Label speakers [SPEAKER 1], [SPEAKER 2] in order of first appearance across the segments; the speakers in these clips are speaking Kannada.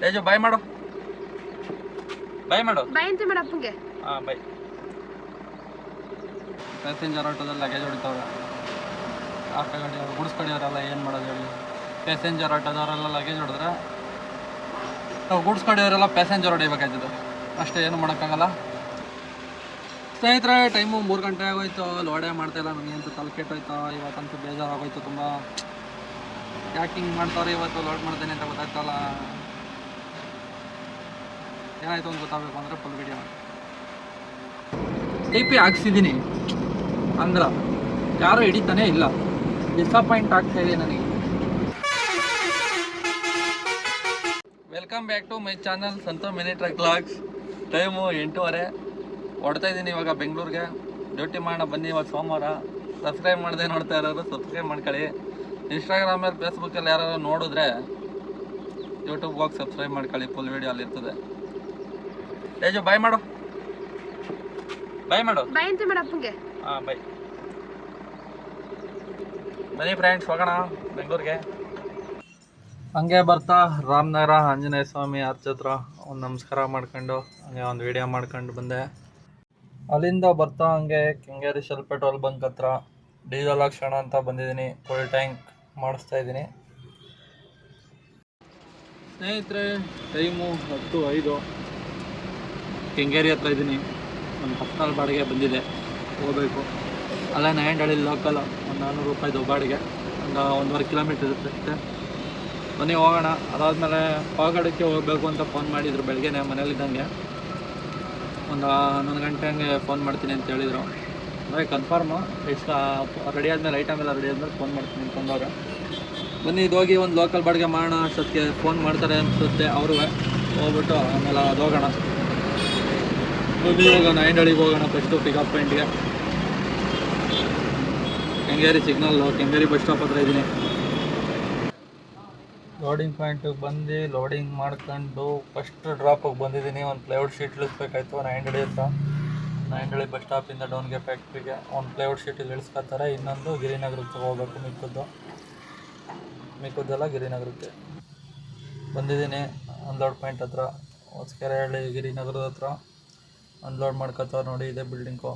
[SPEAKER 1] ತೇಜು ಬಾಯ್ ಮಾಡು. ಬಾಯ್ ಮಾಡು.
[SPEAKER 2] ಬಾಯ್ ಅಂತ ಮೇಡಮ್ ಅಪ್ಪಂಗೆ.
[SPEAKER 1] ಹಾಂ ಬೈ ಪ್ಯಾಸೆಂಜರ್ ಆಟೋದಲ್ಲಿ ಲಗೇಜ್ ಹೊಡಿತಾವ್ರೆ. ಆ ಕಡೆ ಗುಡ್ಸ್ ಕಡೆಯವರೆಲ್ಲ ಏನು ಮಾಡೋದು ಹೇಳಿ. ಪ್ಯಾಸೆಂಜರ್ ಆಟೋದವರೆಲ್ಲ ಲಗೇಜ್ ಹೊಡೆದ್ರೆ ನಾವು ಗುಡ್ಸ್ ಕಡೆಯವರೆಲ್ಲ ಪ್ಯಾಸೆಂಜರ್ ಹೊಡಿಬೇಕಾಯ್ತದೆ. ಅಷ್ಟೇ ಏನು ಮಾಡೋಕ್ಕಾಗಲ್ಲ. ಸ್ನೇಹಿತರೆ ಟೈಮು ಮೂರು ಗಂಟೆ ಆಗೋಯ್ತು. ಲೋಡೇ ಮಾಡ್ತಾಯಿಲ್ಲ ನನಗೆ ಅಂತ ತಲೆ ಕೆಟ್ಟೋಯ್ತು. ಇವತ್ತಂತೂ ಬೇಜಾರಾಗೋಯ್ತು ತುಂಬ. ಯಾಕೆ ಹಿಂಗೆ ಮಾಡ್ತಾರೆ ಇವತ್ತು ಲೋಡ್ ಮಾಡ್ತೇನೆ ಅಂತ ಗೊತ್ತಾಯ್ತಲ್ಲ ಏನಾಯ್ತು ಅಂತ ಗೊತ್ತಾಗಬೇಕು ಅಂದರೆ ಫುಲ್ ವಿಡಿಯೋ ಟಿ ಪಿ ಹಾಕ್ಸಿದ್ದೀನಿ. ಅಂದ್ರ ಯಾರು ಹಿಡಿತಾನೆ ಇಲ್ಲ. ಡಿಸಪಾಯಿಂಟ್ ಆಗ್ತಾ ಇದೆ ನನಗೆ. Welcome back to my channel Santho mini truck logs time ಎಂಟೂವರೆ. ಹೊಡ್ತಾ ಇದ್ದೀನಿ ಇವಾಗ ಬೆಂಗಳೂರಿಗೆ. ಡ್ಯೂಟಿ ಮಾಡೋಣ, ಬನ್ನಿ ಇವಾಗ ಸೋಮವಾರ. ಸಬ್ಸ್ಕ್ರೈಬ್ ಮಾಡದೆ ನೋಡ್ತಾ ಇರೋರು ಸಬ್ಸ್ಕ್ರೈಬ್ ಮಾಡ್ಕೊಳ್ಳಿ. ಇನ್ಸ್ಟಾಗ್ರಾಮಲ್ಲಿ ಫೇಸ್ಬುಕ್ಕಲ್ಲಿ ಯಾರು ನೋಡಿದ್ರೆ ಯೂಟ್ಯೂಬ್ಗೆ ಹೋಗಿ ಸಬ್ಸ್ಕ್ರೈಬ್ ಮಾಡ್ಕೊಳ್ಳಿ ಫುಲ್ ವೀಡಿಯೋ ಅಲ್ಲಿ ಇರ್ತದೆ. ತೇಜು ಬಾಯ್ ಮಾಡು. ಬಾಯ್ ಮಾಡು.
[SPEAKER 2] ಬಾಯ್ ಅಂತ ಮೇಡಮ್ ಅಪ್ಪಂಗೆ.
[SPEAKER 1] ಹಾಂ ಬೈ ಬನ್ನಿ ಫ್ರೆಂಡ್ಸ್ ಹೋಗೋಣ ಬೆಂಗಳೂರಿಗೆ. ಹಂಗೆ ಬರ್ತಾ ರಾಮನಗರ ಆಂಜನೇಯ ಸ್ವಾಮಿ ಆರ್ಚ್ ಹತ್ರ ಒಂದು ನಮಸ್ಕಾರ ಮಾಡ್ಕೊಂಡು ಹಂಗೆ ಒಂದು ವಿಡಿಯೋ ಮಾಡ್ಕೊಂಡು ಬಂದೆ. ಅಲ್ಲಿಂದ ಬರ್ತಾ ಹಂಗೆ ಕೆಂಗೇರಿ ಶೆಲ್ ಪೆಟ್ರೋಲ್ ಬಂಕ್ ಹತ್ರ ಡೀಸೆಲ್ ಹಾಕ್ಸೋಣ ಅಂತ ಬಂದಿದ್ದೀನಿ ಫುಲ್ ಟ್ಯಾಂಕ್ ಮಾಡಿಸ್ತಾ ಇದ್ದೀನಿ. ಸ್ನೇಹಿತರೆ ಟೈಮು ಹತ್ತು ಐದು. ಕೆಂಗೇರಿ ಹತ್ರ ಇದ್ದೀನಿ ಒಂದು ಪರ್ಸ್ನಲ್ ಬಾಡಿಗೆ ಬಂದಿದೆ. ಹೋಗಬೇಕು. ಅಲ್ಲೇ ನೈಂಡಳ್ಳಿ ಲೋಕಲ್ ಒಂದು ನಾನ್ನೂರು ರೂಪಾಯಿದು ಬಾಡಿಗೆ. ಒಂದು, ಒಂದೂವರೆ ಕಿಲೋಮೀಟರ್ ಇರುತ್ತೆ. ಅಷ್ಟೇ ಬನ್ನಿ, ಹೋಗೋಣ. ಅದಾದಮೇಲೆ ಪಾಗಡಕ್ಕೆ ಹೋಗಬೇಕು ಅಂತ ಫೋನ್ ಮಾಡಿದ್ರು ಬೆಳಗ್ಗೆನೆ, ಮನೇಲಿದ್ದಂಗೆ. ಒಂದು, ಹನ್ನೊಂದು ಗಂಟೆ ಹಂಗೆ ಫೋನ್ ಮಾಡ್ತೀನಿ ಅಂತ ಹೇಳಿದರು. ಅಂದರೆ ಕನ್ಫರ್ಮು ಎಷ್ಟು ರೆಡಿ ಆದಮೇಲೆ ಐಟಮ್ ಎಲ್ಲ ರೆಡಿ ಆದಮೇಲೆ ಫೋನ್ ಮಾಡ್ತೀನಿ ಅಂತಂದವ್ರೆ ಬನ್ನಿ, ಇದು ಹೋಗಿ ಒಂದು ಲೋಕಲ್ ಬಾಡಿಗೆ ಮಾಡೋಣ ಅಷ್ಟೊತ್ತಿಗೆ ಫೋನ್ ಮಾಡ್ತಾರೆ ಅನ್ಸುತ್ತೆ ಅವ್ರಿಗೆ ಹೋಗ್ಬಿಟ್ಟು ಆಮೇಲೆ ಅದು ಹೋಗೋಣ. ಹೋಗೋಣ ನೈಂಡಳಿಗೆ ಹೋಗೋಣ first pickup ಪಾಯಿಂಟ್ಗೆ Kengeri signal Kengeri bus stop ಹತ್ರ ಇದ್ದೀನಿ ಲೋಡಿಂಗ್ ಪಾಯಿಂಟಿಗೆ ಬಂದು ಲೋಡಿಂಗ್ ಮಾಡ್ಕೊಂಡು ಫಸ್ಟ್ ಡ್ರಾಪಿಗೆ ಬಂದಿದ್ದೀನಿ ಒಂದು ಪ್ಲೈವುಡ್ ಶೀಟ್ ಇಳಿಸ್ಬೇಕಾಯ್ತು ನೈಂಡಳಿ ಹತ್ರ. ನೈಂಡಳಿ ಬಸ್ ಸ್ಟಾಪಿಂದ ಡೌನ್ಗೆ ಫ್ಯಾಕ್ಟ್ರಿಗೆ ಒಂದು ಪ್ಲೈವುಡ್ ಶೀಟ್ ಇಲ್ಲಿ ಇಳಿಸ್ಕೊತಾರೆ, ಇನ್ನೊಂದು ಗಿರಿನಗರಕ್ಕೆ ಹೋಗಬೇಕು ಮಿಕ್ಕದ್ದು. ಮಿಕ್ಕದ್ದೆಲ್ಲ ಗಿರಿನಗರಕ್ಕೆ. ಬಂದಿದ್ದೀನಿ ಅನ್ಲೋಡ್ ಪಾಯಿಂಟ್ ಹತ್ರ, ಹೊಸಕೆರೆಹಳ್ಳಿ ಗಿರಿನಗರದ ಹತ್ರ. ಅನ್ಲೋಡ್ ಮಾಡ್ಕೊತಾರೆ ನೋಡಿ, ಇದೆ ಬಿಲ್ಡಿಂಗು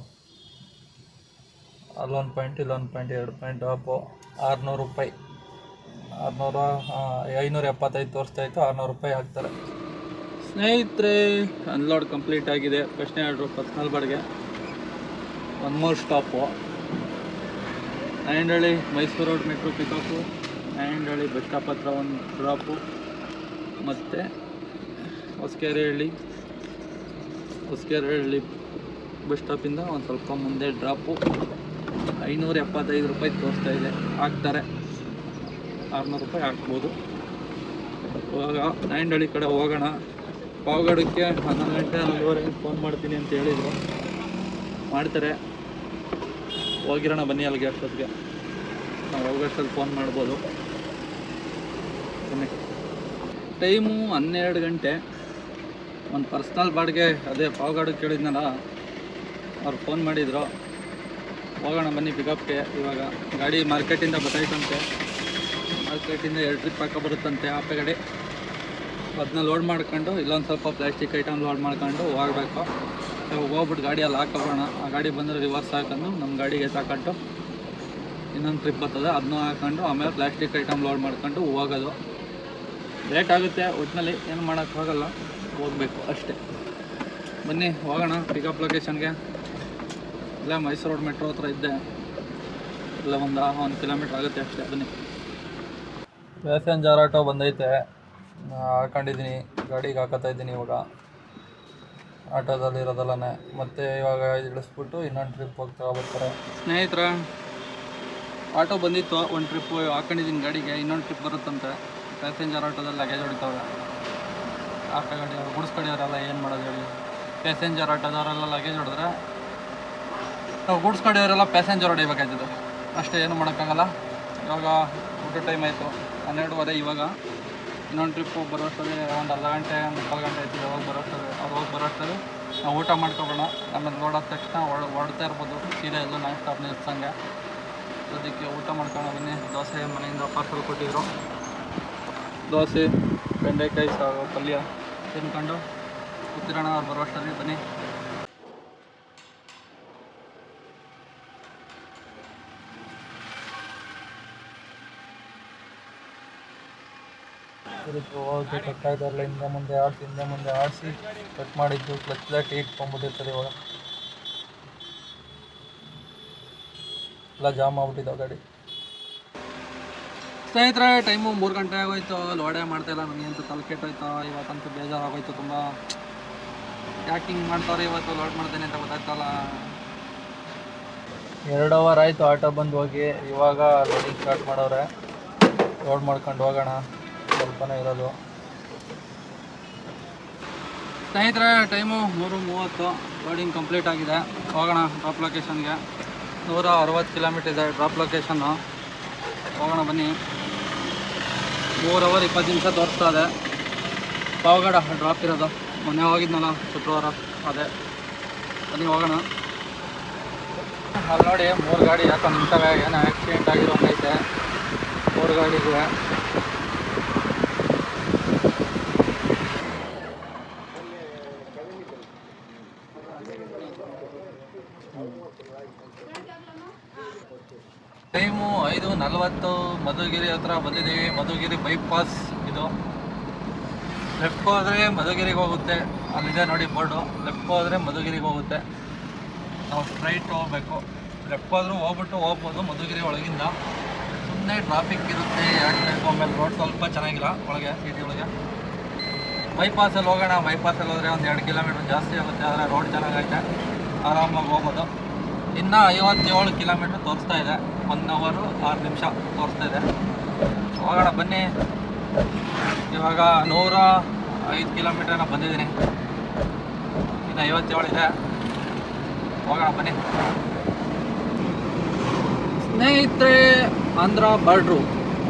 [SPEAKER 1] ಅಲ್ಲೊಂದು ಪಾಯಿಂಟ್ ಇಲ್ಲೊಂದು ಪಾಯಿಂಟ್ ಎರಡು ಪಾಯಿಂಟ್ ಡ್ರಾಪು ಆರುನೂರು ರೂಪಾಯಿ. ಆರುನೂರ ಐನೂರ ಎಪ್ಪತ್ತೈದು ತೋರಿಸ್ತಾ ಇತ್ತು, ಆರುನೂರು ರೂಪಾಯಿ ಹಾಕ್ತಾರೆ. ಸ್ನೇಹಿತರೆ, ಅನ್ಲೋಡ್ ಕಂಪ್ಲೀಟ್ ಆಗಿದೆ. ಪ್ರಶ್ನೆ ಆರ್ಡ್ರು ಪರ್ಸ್ನಲ್ ಬಾಡಿಗೆ. One more stop Nayandahalli Mysuru road metro pickup Nayandahalli bus stop ಹತ್ರ ಒಂದು ಡ್ರಾಪು ಮತ್ತು ಹೊಸಕೆರೆಹಳ್ಳಿ ಹೊಸಕೆರೆಹಳ್ಳಿ ಬಸ್ ಸ್ಟಾಪಿಂದ ಒಂದು ಸ್ವಲ್ಪ ಮುಂದೆ ಡ್ರಾಪು ಐನೂರ ಎಪ್ಪತ್ತೈದು ರೂಪಾಯಿ ತೋರಿಸ್ತಾ ಇದೆ. ಹಾಕ್ತಾರೆ. ಆರುನೂರು ರೂಪಾಯಿ ಹಾಕ್ಬೋದು. ಇವಾಗ ನೈಂಡಳ್ಳಿ ಕಡೆ ಹೋಗೋಣ. ಪಾವಗಡಕ್ಕೆ ಹನ್ನೊಂದು ಗಂಟೆ ಹನ್ನೊಂದುವರೆಗೆ ಫೋನ್ ಮಾಡ್ತೀನಿ ಅಂತ ಹೇಳಿದರು. ಮಾಡ್ತಾರೆ. ಹೋಗಿರೋಣ ಬನ್ನಿ ಅಲ್ಲಿಗೆ ಅಷ್ಟೊತ್ತಿಗೆ ನಾವು ಹೋಗೋಷ್ಟಲ್ಲಿ ಫೋನ್ ಮಾಡ್ಬೋದು. ಟೈಮು ಹನ್ನೆರಡು ಗಂಟೆ. ಒಂದು ಪರ್ಸ್ನಲ್ ಬಾಡಿಗೆ ಅದೇ ಪಾವಗಡಕ್ಕೆ ಕೇಳಿದ್ನಲ್ಲ, ಅವ್ರು ಫೋನ್ ಮಾಡಿದರು. ಹೋಗೋಣ ಬನ್ನಿ ಪಿಕಪ್ಗೆ ಇವಾಗ ಗಾಡಿ ಮಾರ್ಕೆಟಿಂದ ಬರ್ತೈತಂತೆ ಮಾರ್ಕೆಟಿಂದ ಎರಡು ಟ್ರಿಪ್ ಹಾಕೋ ಬರುತ್ತಂತೆ ಆಪೆ ಗಾಡಿ ಅದನ್ನ ಲೋಡ್ ಮಾಡ್ಕೊಂಡು, ಇಲ್ಲೊಂದು ಸ್ವಲ್ಪ ಪ್ಲಾಸ್ಟಿಕ್ ಐಟಮ್ ಲೋಡ್ ಮಾಡ್ಕೊಂಡು ಹೋಗ್ಬೇಕು. ಇವಾಗ ಹೋಗ್ಬಿಟ್ಟು ಗಾಡಿಯಲ್ಲಿ ಹಾಕೋಬೋಣ ಆ ಗಾಡಿ ಬಂದರೆ ರಿವರ್ಸ್ ಹಾಕೊಂಡು ನಮ್ಮ ಗಾಡಿಗೆ ತಗೊಂಡು ಇನ್ನೊಂದು ಟ್ರಿಪ್ ಬರ್ತದೆ. ಅದನ್ನೂ ಹಾಕೊಂಡು ಆಮೇಲೆ ಪ್ಲಾಸ್ಟಿಕ್ ಐಟಮ್ ಲೋಡ್ ಮಾಡ್ಕೊಂಡು ಹೋಗೋದು. ಲೇಟ್ ಆಗುತ್ತೆ ಒಟ್ಟಿನಲ್ಲಿ ಏನು ಮಾಡೋಕ್ಕಾಗಲ್ಲ ಹೋಗಬೇಕು ಅಷ್ಟೇ. ಬನ್ನಿ ಹೋಗೋಣ ಪಿಕಪ್ ಲೊಕೇಶನ್ಗೆ ಇಲ್ಲ ಮೈಸೂರು ರೋಡ್ ಮೆಟ್ರೋ ಹತ್ರ ಇದ್ದೆ. ಇಲ್ಲ ಒಂದು ಒಂದು ಕಿಲೋಮೀಟ್ರ್ ಆಗುತ್ತೆ ಅಷ್ಟೇ ಬನ್ನಿ. ಪ್ಯಾಸೆಂಜರ್ ಆಟೋ ಬಂದೈತೆ. ಹಾಕೊಂಡಿದ್ದೀನಿ ಗಾಡಿಗೆ ಹಾಕತ್ತಾ ಇದ್ದೀನಿ ಇವಾಗ. ಆಟೋದಲ್ಲಿ ಇರೋದಲ್ಲೇ ಮತ್ತೆ ಇವಾಗ ಇಳಿಸ್ಬಿಟ್ಟು ಇನ್ನೊಂದು ಟ್ರಿಪ್ ಹೋಗ್ತಾ ಬರ್ತಾರೆ. ಸ್ನೇಹಿತರ ಆಟೋ ಬಂದಿತ್ತು ಒಂದು ಟ್ರಿಪ್ ಹಾಕೊಂಡಿದ್ದೀನಿ ಗಾಡಿಗೆ ಇನ್ನೊಂದು ಟ್ರಿಪ್ ಬರುತ್ತಂತೆ. ಪ್ಯಾಸೆಂಜರ್ ಆಟೋದಲ್ಲಿ ಲಗೇಜ್ ಹೊಡಿತಾವ್ರೆ. ಆಟೋ ಗಾಡಿ ಗುಡ್ಸ್ ಕಡೆಯವರೆಲ್ಲ ಏನು ಮಾಡೋದು ಹೇಳಿ? ಪ್ಯಾಸೆಂಜರ್ ಆಟೋದವರೆಲ್ಲ ಲಗೇಜ್ ಹೊಡೆದ್ರೆ ನಾವು ಗೂಡ್ಸ್ ಕಡೆಯವರೆಲ್ಲ ಪ್ಯಾಸೆಂಜರ್ ಹೊಡಿಬೇಕಾಯ್ತದೆ ಅಷ್ಟೇ, ಏನು ಮಾಡೋಕ್ಕಾಗಲ್ಲ. ಇವಾಗ ಊಟ ಟೈಮ್ ಆಯಿತು. ಹನ್ನೆರಡುವರೆ ಇವಾಗ. ಇನ್ನೊಂದು ಟ್ರಿಪ್ಪು ಬರೋಷ್ಟರಲ್ಲಿ ಒಂದು ಅರ್ಧ ಗಂಟೆ, ಮುಕ್ಕಾಲು ಗಂಟೆ ಆಯ್ತು ಯಾವಾಗ ಬರೋಷ್ಟರಲ್ಲಿ ಅವ್ರು ಹೋಗಿ ಬರೋಷ್ಟೇ ನಾವು ಊಟ ಮಾಡ್ಕೊಬೋಣ ಆಮೇಲೆ ನೋಡೋದ ತಕ್ಷಣ ಹೊಡ್ ಹೊಡ್ತಾ ಇರ್ಬೋದು. ಸೀರೆ ಎಲ್ಲ ನಾನ್ ಸ್ಟಾಪ್ ನಿಲ್ಸಂಗೆ. ಅದಕ್ಕೆ ಊಟ ಮಾಡ್ಕೊಂಡು ಬನ್ನಿ. ದೋಸೆ ಮನೆಯಿಂದ ಪಾರ್ಸಲ್ ಕೊಟ್ಟಿದ್ರು. ದೋಸೆ ಬೆಂಡೆಕಾಯಿ ಸಾರು, ಪಲ್ಯ. ತಿನ್ಕೊಂಡು ಕೂತಿರೋಣ ಅವ್ರು ಬರೋ ಅಷ್ಟರಲ್ಲಿ ಬನ್ನಿ. ಹೋಗಿ ಹಿಂದೆ ಮುಂದೆ ಆಡಿಸಿ, ಹಿಂದೆ ಮುಂದೆ ಆಡಿಸಿ, ಕಟ್ ಮಾಡಿದ್ದು ಕ್ಲಚ್ ಪ್ಲೇಟ್ ಇಟ್ಕೊಂಡ್ಬಿಟ್ಟಿರ್ತಾರೆ ಇವಾಗ. ಎಲ್ಲ ಜಾಮ್ ಆಗ್ಬಿಟ್ಟಿದ್ದಾವೆ ಗಾಡಿ. ಸ್ನೇಹಿತರೆ, ಟೈಮು ಮೂರು ಗಂಟೆ ಆಗೋಯ್ತು. ಲೋಡೆ ಮಾಡ್ತಾಯಿಲ್ಲ ಅಂತ ತಲೆ ಕೆಟ್ಟೋಯ್ತು ಇವತ್ತಂತೂ ಬೇಜಾರಾಗೋಯ್ತು ತುಂಬ. ಯಾಕೆ ಮಾಡ್ತಾರೆ ಇವತ್ತು, ಲೋಡ್ ಮಾಡ್ತೇನೆ ಅಂತ ಗೊತ್ತಾಯ್ತಲ್ಲ. ಎರಡು ಅವರ್ ಆಯಿತು ಆಟೋ ಬಂದು ಹೋಗಿ. ಇವಾಗ ಲೋಡಿಂಗ್ ಸ್ಟಾರ್ಟ್ ಮಾಡೋರೆ. ಲೋಡ್ ಮಾಡ್ಕೊಂಡು ಹೋಗೋಣ. ಸ್ವಲ್ಪನೇ ಇರೋದು. ಸ್ನೇಹಿತರೆ, ಟೈಮು ಮೂರು ಮೂವತ್ತು. ಲೋಡಿಂಗ್ ಕಂಪ್ಲೀಟ್ ಆಗಿದೆ. ಹೋಗೋಣ ಡ್ರಾಪ್ ಲೊಕೇಶನ್ಗೆ ನೂರ ಅರವತ್ತು ಕಿಲೋಮೀಟರ್ ಇದೆ ಡ್ರಾಪ್ ಲೊಕೇಶನ್ನು ಹೋಗೋಣ ಬನ್ನಿ. ಮೂರು ಅವರ್ ಇಪ್ಪತ್ತು ನಿಮಿಷ ತೋರಿಸ್ತಾ ಇದೆ. ಪಾವಗಡ ಡ್ರಾಪ್ ಇರೋದು. ಮೊನ್ನೆ ಹೋಗಿದ್ನಲ್ಲ, ಶುಕ್ರವಾರ. ಅದೇ. ಅಲ್ಲಿ ಹೋಗೋಣ. ಅಲ್ಲಿ ನೋಡಿ, ಮೂರು ಗಾಡಿ ಯಾಕೋ ನಿಂತವೆ, ಏನೋ ಆಕ್ಸಿಡೆಂಟ್ ಆಗಿರೋ ಐತೆ ಮೂರು ಗಾಡಿಗೂ ಟೈಮು ಐದು ನಲವತ್ತು ಮಧುಗಿರಿ ಹತ್ರ ಬಂದಿದ್ದೀವಿ. ಮಧುಗಿರಿ ಬೈಪಾಸ್ ಇದು. ಲೆಫ್ಟ್ ಹೋದರೆ ಮಧುಗಿರಿಗೆ ಹೋಗುತ್ತೆ. ಅಲ್ಲಿದೆ ನೋಡಿ ಬೋರ್ಡು. ಲೆಫ್ಟ್ ಹೋದರೆ ಮಧುಗಿರಿಗೆ ಹೋಗುತ್ತೆ. ನಾವು ಸ್ಟ್ರೈಟ್ ಹೋಗ್ಬೇಕು. ಲೆಫ್ಟ್ ಹೋದ್ರೂ ಹೋಗ್ಬಿಟ್ಟು ಹೋಗ್ಬೋದು ಮಧುಗಿರಿ ಒಳಗಿಂದ. ಸುಮ್ಮನೆ ಟ್ರಾಫಿಕ್ ಇರುತ್ತೆ. ಎರಡು ಟೈಪ್ ಆಮೇಲೆ ರೋಡ್ ಸ್ವಲ್ಪ ಚೆನ್ನಾಗಿಲ್ಲ ಒಳಗೆ ಸಿಟಿ ಒಳಗೆ. ಬೈಪಾಸಲ್ಲಿ ಹೋಗೋಣ. ಬೈಪಾಸಲ್ಲಿ ಹೋದರೆ ಒಂದು ಎರಡು ಕಿಲೋಮೀಟ್ರ್ ಜಾಸ್ತಿ ಆಗುತ್ತೆ. ಆದರೆ ರೋಡ್ ಚೆನ್ನಾಗೈತೆ. ಆರಾಮಾಗಿ ಹೋಗ್ಬೋದು. ಇನ್ನೂ ಐವತ್ತೇಳು ಕಿಲೋಮೀಟ್ರ್ ತೋರಿಸ್ತಾ ಇದೆ. ಒನ್ ಅವರು ಆರು ನಿಮಿಷ ತೋರಿಸ್ತಾ ಇದೆ. ಹೋಗೋಣ, ಬನ್ನಿ. ಇವಾಗ ನೂರ ಐದು ಕಿಲೋಮೀಟರ್ನ ಬಂದಿದ್ದೀನಿ. ಇನ್ನು ಐವತ್ತೇಳು ಇದೆ. ಹೋಗೋಣ, ಬನ್ನಿ. ಸ್ನೇಹಿತರೆ, ಆಂಧ್ರ ಬರ್ಡ್ರು.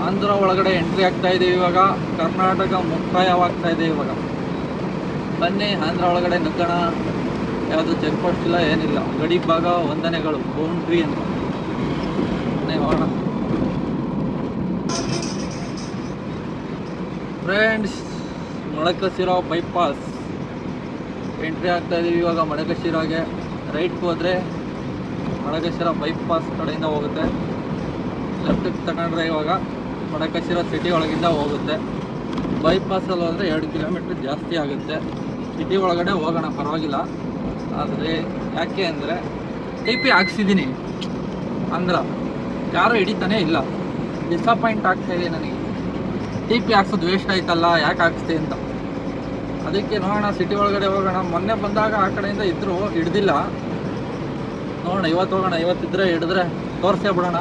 [SPEAKER 1] ಆಂಧ್ರ ಒಳಗಡೆ ಎಂಟ್ರಿ ಆಗ್ತಾ ಇದೆ ಇವಾಗ. ಕರ್ನಾಟಕ ಮುಕ್ತಾಯವಾಗ್ತಾ ಇದೆ ಇವಾಗ. ಬನ್ನಿ, ಆಂಧ್ರ ಒಳಗಡೆ ನುಗ್ಗೋಣ. ಯಾವುದು ಚೆಕ್ ಪೋಸ್ಟ್ ಇಲ್ಲ, ಏನಿಲ್ಲ. ಗಡಿ ಭಾಗ ವಂದನೆಗಳು ಬೌಂಡ್ರಿ ಅಂತ. ಫ್ರೆಂಡ್ಸ್ ಮೊಳಕಸಿರೋ ಬೈಪಾಸ್ ಎಂಟ್ರಿ ಆಗ್ತಾ ಇದೀವಿ ಇವಾಗ ಮಡಕಶಿರಾಗೆ ರೈಟ್ಗೆ ಹೋದರೆ ಮಡಕಶಿರ ಬೈಪಾಸ್ ಕಡೆಯಿಂದ ಹೋಗುತ್ತೆ. ಲೆಫ್ಟಿಗೆ ತಗೊಂಡ್ರೆ ಇವಾಗ ಮಡಕಶಿರ ಸಿಟಿ ಒಳಗಿಂದ ಹೋಗುತ್ತೆ. ಬೈಪಾಸಲ್ಲಿ ಹೋದರೆ ಎರಡು ಕಿಲೋಮೀಟ್ರ್ ಜಾಸ್ತಿ ಆಗುತ್ತೆ. ಸಿಟಿ ಒಳಗಡೆ ಹೋಗೋಣ, ಪರವಾಗಿಲ್ಲ. ಆದರೆ ಯಾಕೆ ಅಂದರೆ ಟಿ ಪಿ ಹಾಕ್ಸಿದ್ದೀನಿ. ಅಂದ್ರ ಯಾರೂ ಹಿಡಿತಾನೆ ಇಲ್ಲ. ಡಿಸಪಾಯಿಂಟ್ ಆಗ್ತಾ ಇದೆ ನನಗೆ. ಟಿ ಪಿ ಹಾಕ್ಸೋದು ವೇಸ್ಟ್ ಆಯ್ತಲ್ಲ, ಯಾಕೆ ಹಾಕ್ಸ್ತೆ ಅಂತ. ಅದಕ್ಕೆ ನೋಡೋಣ ಸಿಟಿ ಒಳಗಡೆ ಹೋಗೋಣ. ಮೊನ್ನೆ ಬಂದಾಗ ಆ ಕಡೆಯಿಂದ ಇದ್ದರು ಹಿಡ್ದಿಲ್ಲ. ನೋಡೋಣ, ಇವತ್ತು ಹೋಗೋಣ ಇವತ್ತಿದ್ರೆ ಹಿಡಿದ್ರೆ ತೋರಿಸೇ ಬಿಡೋಣ.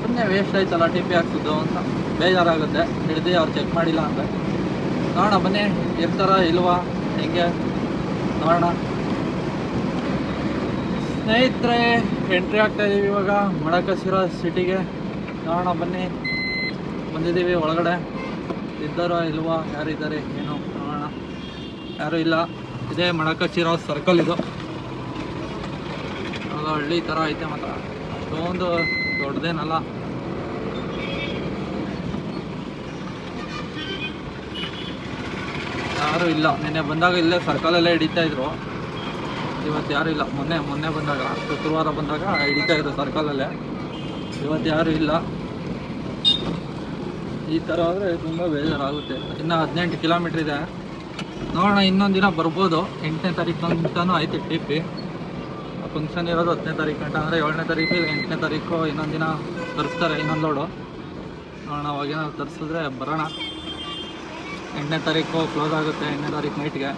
[SPEAKER 1] ಸುಮ್ಮನೆ ವೇಸ್ಟ್ ಆಯ್ತಲ್ಲ ಟಿ ಪಿ ಹಾಕ್ಸಿದ್ದು ಅಂತ. ಬೇಜಾರಾಗುತ್ತೆ. ಹಿಡ್ದು ಅವ್ರು ಚೆಕ್ ಮಾಡಿಲ್ಲ ಅಂದರೆ. ನೋಡೋಣ, ಬನ್ನಿ ಇರ್ತಾರ ಇಲ್ವಾ, ಹೆಂಗೆ? ನೋಡೋಣ. ಸ್ನೇಹಿತರೆ ಎಂಟ್ರಿ ಆಗ್ತಾ ಇದೀವಿ ಇವಾಗ ಮಡಕಸಿರೋ ಸಿಟಿಗೆ ನೋಡೋಣ, ಬನ್ನಿ. ಬಂದಿದ್ದೀವಿ ಒಳಗಡೆ. ಇದ್ದಾರೋ ಇಲ್ವಾ ಯಾರಿದ್ದಾರೆ ಏನು, ನೋಡೋಣ. ಯಾರೂ ಇಲ್ಲ. ಇದೇ ಮಡಕಸಿರೋ ಸರ್ಕಲ್ ಇದು. ಅದು ಹಳ್ಳಿ ಥರ ಐತೆ ಮಾತ್ರ. ಅದೊಂದು ದೊಡ್ಡದೇನಲ್ಲ. ಯಾರು ಇಲ್ಲ. ನಿನ್ನೆ ಬಂದಾಗ ಇಲ್ಲೇ ಸರ್ಕಲಲ್ಲೇ ಹಿಡಿತಾ ಇದ್ರು. ಇವತ್ತು ಯಾರೂ ಇಲ್ಲ. ಮೊನ್ನೆ ಮೊನ್ನೆ ಬಂದಾಗ ಶುಕ್ರವಾರ ಬಂದಾಗ ಹಿಡಿತಾ ಇದ್ರು ಸರ್ಕಲಲ್ಲೇ. ಇವತ್ತು ಯಾರೂ ಇಲ್ಲ. ಈ ಥರ ಆದರೆ ತುಂಬ ಬೇಜಾರಾಗುತ್ತೆ. ಇನ್ನು ಹದಿನೆಂಟು ಕಿಲೋಮೀಟ್ರ್ ಇದೆ. ನೋಡೋಣ, ಇನ್ನೊಂದು ದಿನ ಬರ್ಬೋದು. ಎಂಟನೇ ತಾರೀಕು ತನಕನೂ ಐತೆ ಟಿಪ್ಪಿ ಫಂಕ್ಷನ್ ಇರೋದು ಹತ್ತನೇ ತಾರೀಕು ಗಂಟ, ಅಂದರೆ ಏಳನೇ ತಾರೀಕು ಎಂಟನೇ ತಾರೀಕು ಇನ್ನೊಂದು ದಿನ ತರಿಸ್ತಾರೆ, ಇನ್ನೊಂದು ಲೋಡು ನೋಡೋಣ, ಅವಾಗೇನಾದ್ರು ತರಿಸಿದ್ರೆ ಬರೋಣ. ಎಂಟನೇ ತಾರೀಕು ಕ್ಲೋಸ್ ಆಗುತ್ತೆ, ಎಂಟನೇ ತಾರೀಕು ನೈಟ್ಗೆ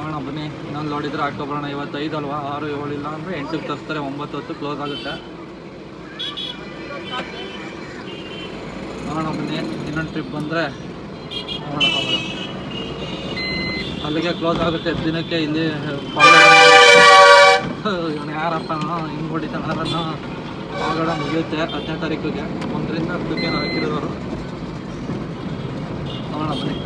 [SPEAKER 1] ನೋಡೋಣ, ಬನ್ನಿ. ಇನ್ನೊಂದು ಲೋಡ್ ಇದ್ರೆ ಹಾಕೊಬರೋಣ ಇವತ್ತು ಐದು ಅಲ್ವಾ? ಆರು, ಏಳು ಇಲ್ಲ ಅಂದರೆ ಎಂಟಕ್ಕೆ ತರಿಸ್ತಾರೆ. ಒಂಬತ್ತು ಹೊತ್ತು ಕ್ಲೋಸ್ ಆಗುತ್ತೆ. ನೋಡೋಣ, ಬನ್ನಿ. ಇನ್ನೊಂದು ಟ್ರಿಪ್ ಬಂದರೆ ಅಲ್ಲಿಗೆ ಕ್ಲೋಸ್ ಆಗುತ್ತೆ. ದಿನಕ್ಕೆ ಇಲ್ಲಿ ಇವನು ಯಾರಪ್ಪ ಹಿಂಗೆ ಹೊಡಿತಾನೋ ಆಗೋಣ ಮುಗಿಯುತ್ತೆ ಹತ್ತನೇ ತಾರೀಕಿಗೆ. ಒಂದರಿಂದ ಹತ್ತಕ್ಕೆ ಹಾಕಿರೋರು ನೋಡೋಣ, ಬನ್ನಿ.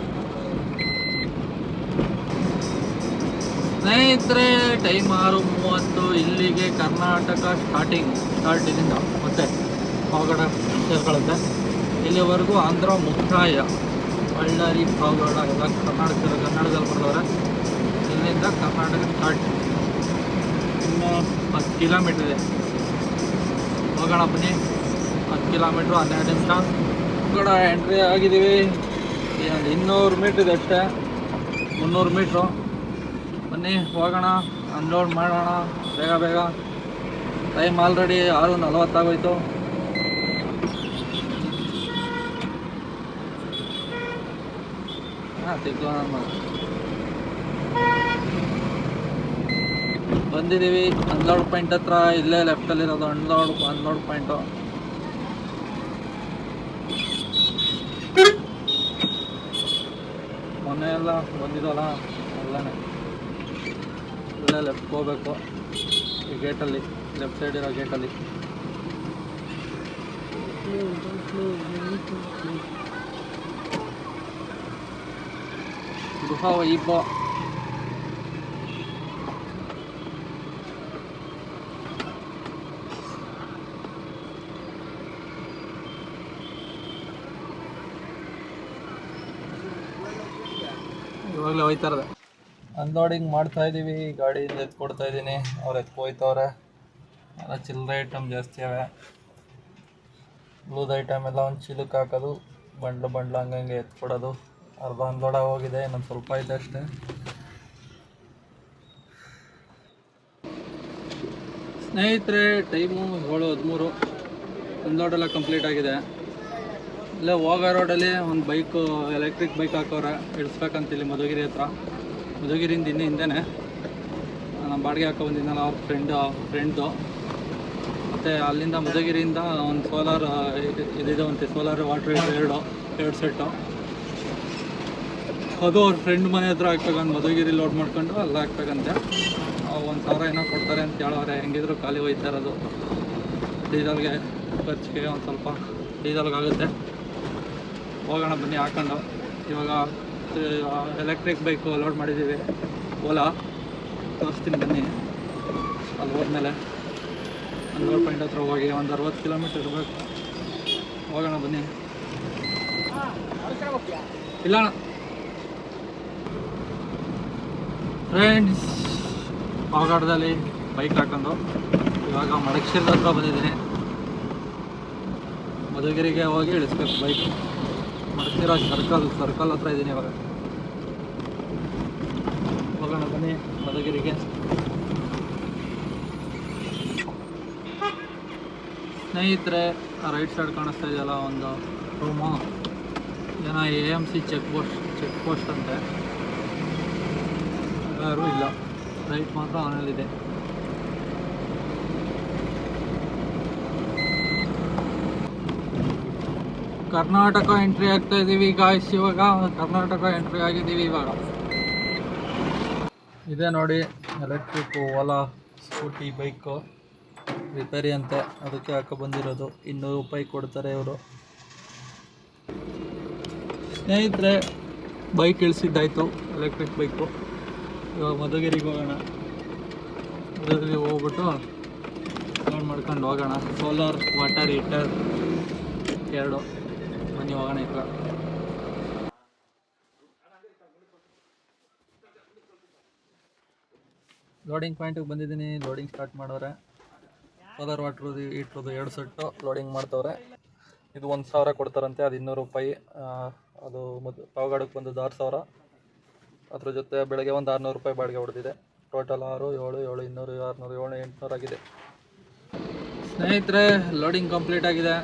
[SPEAKER 1] ಸ್ನೇಹಿತರೆ, ಟೈಮ್ ಆರು ಮೂವತ್ತು, ಇಲ್ಲಿಗೆ ಕರ್ನಾಟಕ ಸ್ಟಾರ್ಟಿಂಗ್ ಸ್ಟಾರ್ಟ್ ಇದರಿಂದ ಮತ್ತೆ ಪಾವಗಡ ಸೇರ್ಕೊಳ್ಳುತ್ತೆ ಇಲ್ಲಿವರೆಗೂ ಆಂಧ್ರ ಮುಕ್ತಾಯ, ಬಳ್ಳಾರಿ, ಪಾವಗಡ ಎಲ್ಲ ಕರ್ನಾಟಕ ಕನ್ನಡದಲ್ಲಿ ಬರ್ತವ್ರೆ. ಇಲ್ಲಿಂದ ಕರ್ನಾಟಕ ಸ್ಟಾರ್ಟ್ ಇನ್ನು ಹತ್ತು ಕಿಲೋಮೀಟ್ರ್ ಇದೆ. ಹೋಗೋಣ ಬನ್ನಿ. ಹತ್ತು ಕಿಲೋಮೀಟ್ರು ಹನ್ನೆರಡು ನಿಮಿಷ. ಹೋಗೋಣ ಎಂಟ್ರಿ ಆಗಿದ್ದೀವಿ. ಇನ್ನೂರು ಮೀಟ್ರ್ ಇದೆ ಅಷ್ಟೇ. ಮುನ್ನೂರು ಮೀಟ್ರು ಬನ್ನಿ, ಹೋಗೋಣ ಅನ್ಲೋಡ್ ಮಾಡೋಣ, ಬೇಗ ಬೇಗ. ಟೈಮ್ ಆಲ್ರೆಡಿ ಆರು ನಲವತ್ತಾಗೋಯ್ತು. ಹಾಂ ಬಂದಿದ್ದೀವಿ ಅನ್ಲೋಡ್ ಪಾಯಿಂಟ್ ಹತ್ರ, ಇಲ್ಲೇ ಲೆಫ್ಟಲ್ಲಿರೋದು ಅನ್ಲೋಡ್ ಅನ್ಲೋಡ್ ಪಾಯಿಂಟು ಮೊನ್ನೆ ಎಲ್ಲ ಬಂದಿದ್ದಲ್ಲ ಅಲ್ಲೇ ಲೆಫ್ಟ್ ಹೋಗ್ಬೇಕು. ಈ ಗೇಟಲ್ಲಿ ಲೆಫ್ಟ್ ಸೈಡ್ ಇರೋ ಗೇಟಲ್ಲಿ. ಗುಹಾ ಇಬ್ಬ ಇವಾಗಲೇ ಹೋಯ್ತಾ ಇರೋದೆ. ಅನ್ಲೋಡಿಂಗ್ ಮಾಡ್ತಾ ಇದ್ದೀವಿ ಗಾಡಿಯಿಂದ ಎತ್ಕೊಡ್ತಾ ಇದ್ದೀನಿ ಅವ್ರು ಎತ್ಕೋಯ್ತವ್ರೆ ಎಲ್ಲ ಚಿಲ್ಲರೆ ಐಟಮ್ ಜಾಸ್ತಿ ಅವೆ ಬ್ಲೂದ್ ಐಟಮ್ ಎಲ್ಲ ಒಂದು ಚೀಲಕ್ಕೆ ಹಾಕೋದು. ಬಂಡ್ಲು ಬಂಡ್ಲು ಹಂಗಂಗೆ ಎತ್ತು ಕೊಡೋದು. ಅರ್ಧ ಅನ್ಲೋಡ್ ಹೋಗಿದೆ. ಇನ್ನೊಂದು ಸ್ವಲ್ಪ ಐತೆ ಅಷ್ಟೇ. ಸ್ನೇಹಿತರೆ ಟೈಮು ಏಳು ಹದಿಮೂರು. ಅನ್ಲೋಡ್ ಎಲ್ಲ ಕಂಪ್ಲೀಟ್ ಆಗಿದೆ. ಇಲ್ಲೇ ಹೋಗೋ ರೋಡಲ್ಲಿ ಒಂದು ಬೈಕು ಎಲೆಕ್ಟ್ರಿಕ್ ಬೈಕ್ ಹಾಕೋರೆ. ಇಳಿಸ್ಬೇಕಂತ ಇಲ್ಲಿ ಮಧುಗಿರಿ ಹತ್ರ. ಮಧುಗಿರಿಯಿಂದ ಇನ್ನೂ ಹಿಂದೆನೇ ನಮ್ಮ ಬಾಡಿಗೆ ಹಾಕೋ ಬಂದಿದ್ದಲ್ಲ ಅವ್ರ ಫ್ರೆಂಡು ಫ್ರೆಂಡ್ದು ಮತ್ತು ಅಲ್ಲಿಂದ ಮಧುಗಿರಿಯಿಂದ ಒಂದು ಸೋಲಾರ್ ಇದಿದೆ ಸೋಲಾರ್ ವಾಟರ್ ಎರಡು ಎರಡು ಸೆಟ್ಟು ಅದು ಅವ್ರ ಫ್ರೆಂಡ್ ಮನೆ ಹತ್ರ ಹಾಕ್ಬೇಕಂತ ಮಧುಗಿರಿ ಲೋಡ್ ಮಾಡ್ಕೊಂಡು ಅಲ್ಲಿ ಹಾಕ್ಬೇಕಂತೆ ಒಂದು ಸಾವಿರ ಏನೋ ಕೊಡ್ತಾರೆ ಅಂತ ಹೇಳೋರೆ ಹೆಂಗಿದ್ರು ಖಾಲಿ ಹೋಯ್ತಾ ಇರೋದು. ಡೀಸಲ್ಗೆ ಖರ್ಚಿಗೆ ಒಂದು ಸ್ವಲ್ಪ ಡೀಸೆಲ್ಗೆ ಆಗುತ್ತೆ. ಹೋಗೋಣ ಬನ್ನಿ ಹಾಕೊಂಡು. ಇವಾಗ ಎಲೆಕ್ಟ್ರಿಕ್ ಬೈಕು ಲೋಡ್ ಮಾಡಿದ್ದೀವಿ. ಓಲಾ. ತೋರಿಸ್ತೀನಿ ಬನ್ನಿ. ಅಲ್ಲಿ ಹೋದ್ಮೇಲೆ ಹನ್ನೂರು ಪಾಯಿಂಟ್ ಹತ್ರ ಹೋಗಿ ಒಂದು ಅರವತ್ತು ಕಿಲೋಮೀಟ್ರ್ ಇರಬೇಕು ಹೋಗೋಣ ಬನ್ನಿ. ಇಲ್ಲ. ಫ್ರೆಂಡ್ಸ್ ಪಾವಗಡದಲ್ಲಿ ಬೈಕ್ ಹಾಕೊಂಡು ಇವಾಗ ಮಡಕ್ಷಿರದ ಹತ್ರ ಬಂದಿದ್ದೀನಿ. ಮಧುಗಿರಿಗೆ ಹೋಗಿ ಇಳಿಸ್ಬೇಕು ಬೈಕ್ ಮಡಕ್ತಿರೋ ಸರ್ಕಲ್ ಸರ್ಕಲ್ ಹತ್ರ ಇದ್ದೀನಿ ಇವಾಗ. ಹೋಗೋಣ, ಬನ್ನಿ ಮದಗಿರಿಗೆ ಸ್ನೇಹಿತರೆ ರೈಟ್ ಸೈಡ್ ಕಾಣಿಸ್ತಾ ಇದೆಯಲ್ಲ, ಒಂದು ರೂಮು ಏನ A M C check post check post ಅಂತೆ. ಯಾರೂ ಇಲ್ಲ. ರೈಟ್ ಮಾತ್ರ ಆನಲ್ಲಿದೆ ಕರ್ನಾಟಕ ಎಂಟ್ರಿ ಆಗ್ತಾ ಇದ್ದೀವಿ ಗಾಯ್ಸ್ ಇವಾಗ ಕರ್ನಾಟಕ ಎಂಟ್ರಿ ಆಗಿದ್ದೀವಿ ಇವಾಗ. ಇದೆ ನೋಡಿ electric Ola scooty bike repair ಅಂತೆ. ಅದಕ್ಕೆ ಹಾಕ ಬಂದಿರೋದು. ಇನ್ನೂರು ರೂಪಾಯಿ ಕೊಡ್ತಾರೆ ಇವರು. ಸ್ನೇಹಿತರೆ ಬೈಕ್ ಇಳಿಸಿದ್ದಾಯ್ತು ಎಲೆಕ್ಟ್ರಿಕ್ ಬೈಕು ಇವಾಗ ಮಧುಗಿರಿಗೆ ಹೋಗೋಣ. ಮಧುಗಿರಿಗೆ ಹೋಗ್ಬಿಟ್ಟು ಲೋಡ್ ಮಾಡ್ಕೊಂಡು ಹೋಗೋಣ. ಸೋಲಾರ್ ವಾಟರ್ ಹೀಟರ್ ಎರಡು. ಹೋಗೋಣ ಈಗ ಲೋಡಿಂಗ್ ಪಾಯಿಂಟಿಗೆ ಬಂದಿದ್ದೀನಿ. ಲೋಡಿಂಗ್ ಸ್ಟಾರ್ಟ್ ಮಾಡೋರೆ. ಸೋಲಾರ್ ವಾಟ್ರ್ ಇಟ್ಟರು ಎರಡು ಸೆಟ್ಟು ಲೋಡಿಂಗ್ ಮಾಡ್ತವ್ರೆ. ಇದು ಒಂದು ಸಾವಿರ ಕೊಡ್ತಾರಂತೆ, ಅದು ಇನ್ನೂರು ರೂಪಾಯಿ. ಅದು ಮದ್ ಪಾವಗಾಡಕ್ಕೆ ಬಂದದ್ದು ಆರು ಸಾವಿರ. ಅದ್ರ ಜೊತೆ ಬೆಳಗ್ಗೆ ಒಂದು ಆರುನೂರು ರೂಪಾಯಿ ಬಾಡಿಗೆ ಹೊಡೆದಿದೆ. ಟೋಟಲ್ ಆರು, ಏಳು ಏಳು, ಇನ್ನೂರು, ಆರುನೂರು, ಏಳು, ಎಂಟುನೂರು ಆಗಿದೆ. ಸ್ನೇಹಿತರೆ ಲೋಡಿಂಗ್ ಕಂಪ್ಲೀಟ್ ಆಗಿದೆ.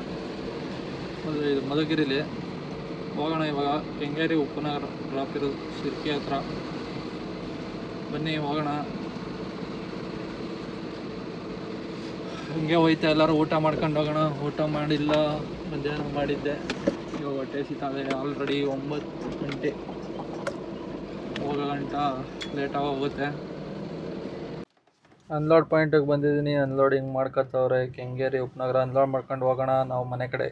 [SPEAKER 1] ಇದು ಮಧುಗಿರಿಲಿ. ಹೋಗೋಣ ಇವಾಗ. ಕೆಂಗೇರಿ ಉಪನಗರ ಡ್ರಾಪ್ ಇರೋದು ಸಿರ್ಕಿ ಹತ್ರ. ಬನ್ನಿ ಹೋಗೋಣ. ಹಂಗೆ ಹೋಯ್ತಾ ಎಲ್ಲರೂ ಊಟ ಮಾಡ್ಕೊಂಡು ಹೋಗೋಣ. ಊಟ ಮಾಡಿಲ್ಲ. ಮಧ್ಯಾಹ್ನ ಮಾಡಿದ್ದೆ. ಇವಾಗ ಹೊಟ್ಟೆ ಸಿತಾವೆ ಆಲ್ರೆಡಿ ಒಂಬತ್ತು ಗಂಟೆ. ಹೋಗೋ ಗಂಟ ಲೇಟಾಗಿ ಹೋಗುತ್ತೆ ಅನ್ಲೋಡ್ ಪಾಯಿಂಟಿಗೆ ಬಂದಿದ್ದೀನಿ. ಅನ್ಲೋಡಿಂಗ್ ಮಾಡ್ಕೊತವ್ರೆ. ಕೆಂಗೇರಿ ಉಪನಗರ ಅನ್ಲೋಡ್ ಮಾಡ್ಕೊಂಡು ಹೋಗೋಣ. ನಾವು ಮನೆ ಕಡೆ.